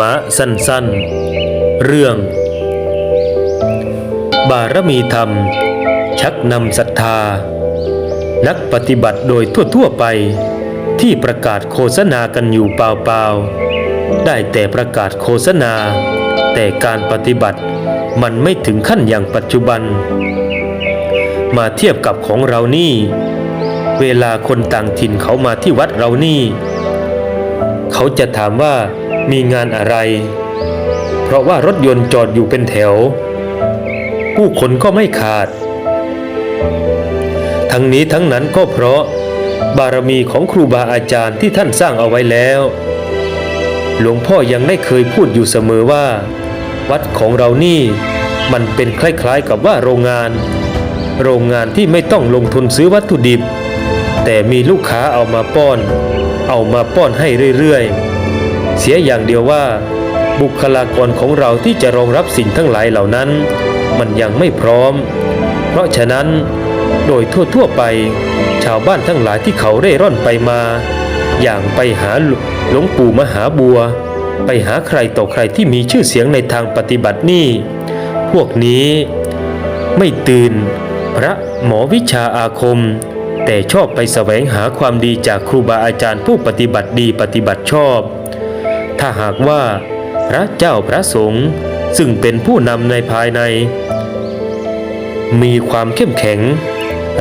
มะสั้นๆ เรื่อง บารมีธรรม ชักนำศรัทธา นักปฏิบัติโดยทั่วๆไป ที่ประกาศโฆษณากันอยู่เปล่าๆ ได้แต่ประกาศโฆษณา แต่การปฏิบัติมันไม่ถึงขั้นอย่างปัจจุบัน มาเทียบกับของเรานี่ เวลาคนต่างถิ่นเขามาที่วัดเรานี่ เขาจะถามว่า มีงานอะไร เพราะว่ารถยนต์จอดอยู่เป็นแถว ผู้คนก็ไม่ขาด ทั้งนี้ทั้งนั้นก็เพราะ บารมีของครูบาอาจารย์ที่ท่านสร้างเอาไว้แล้ว หลวงพ่อยังได้เคยพูดอยู่เสมอว่า วัดของเรานี่มันเป็นคล้ายๆกับว่าโรงงาน โรงงานที่ไม่ต้องลงทุนซื้อวัตถุดิบ แต่มีลูกค้าเอามาป้อน เอามาป้อนให้เรื่อยๆ เสียอย่างเดียวว่า บุคลากรของเราที่จะรองรับสิ่งทั้งหลายเหล่านั้น มันยังไม่พร้อม เพราะฉะนั้น โดยทั่วๆไป ชาวบ้านทั้งหลายที่เขาเร่ร่อนไปมา อย่างไปหาหลวงปู่มหาบัว ไปหาใครต่อใครที่มีชื่อเสียงในทางปฏิบัตินี่ พวกนี้ไม่ตื่น พระหมอวิชาอาคม แต่ชอบไปแสวงหาความดีจากครูบาอาจารย์ผู้ปฏิบัติดีปฏิบัติชอบ ถ้าหากว่าพระเจ้าพระสงฆ์ซึ่งเป็นผู้นำในภายใน มีความเข้มแข็ง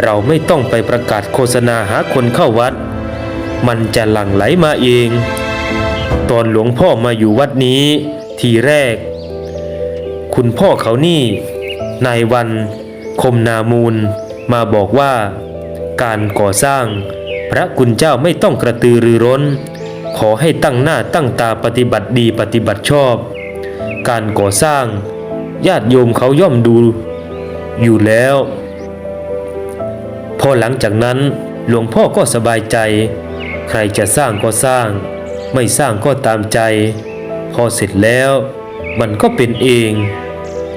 เราไม่ต้องไปประกาศโฆษณาหาคนเข้าวัด มันจะหลั่งไหลมาเอง ตอนหลวงพ่อมาอยู่วัดนี้ทีแรก คุณพ่อเขานี่นายวัน คมนามูล มาบอกว่า การก่อสร้าง พระคุณเจ้าไม่ต้องกระตือรือร้น ขอให้ตั้งหน้าตั้งตาปฏิบัติดีปฏิบัติชอบ การก่อสร้าง ญาติโยมเขาย่อมดู อยู่แล้ว พอหลังจากนั้นหลวงพ่อก็สบายใจ ใครจะสร้างก็สร้าง ไม่สร้างก็ตามใจ พอเสร็จแล้ว มันก็เป็นเอง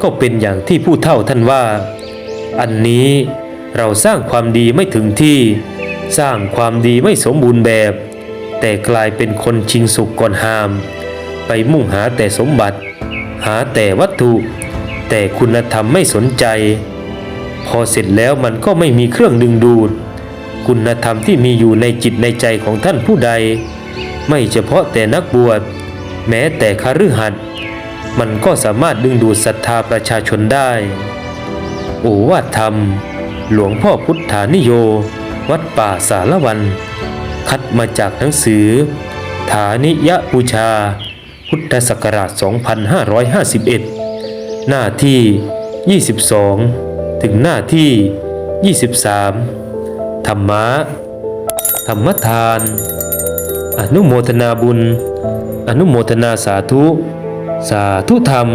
ก็เป็นอย่างที่ผู้เฒ่าท่านว่า อันนี้เราสร้างความดีไม่ถึงที่ สร้างความดีไม่สมบูรณ์แบบ แต่กลายเป็นคนชิงสุขก่อนหาม ไปมุ่งหาแต่สมบัติ หาแต่วัตถุ แต่คุณธรรมไม่สนใจ พอเสร็จแล้วมันก็ไม่มีเครื่องดึงดูด คุณธรรมที่มีอยู่ในจิตในใจของท่านผู้ใด ไม่เฉพาะแต่นักบวชแม้แต่คฤหัสถ์มันก็สามารถดึงดูดศรัทธาประชาชนได้ โอวาทธรรม หลวงพ่อพุทธานิโย วัดป่าสารวัน คัดมาจากหนังสือ ฐานิยบูชา พุทธศักราช 2551 หน้าที่ 22 ถึงหน้าที่ 23 ธรรมะ ธรรมทาน อนุโมทนาบุญ อนุโมทนาสาธุ สาธุธรรม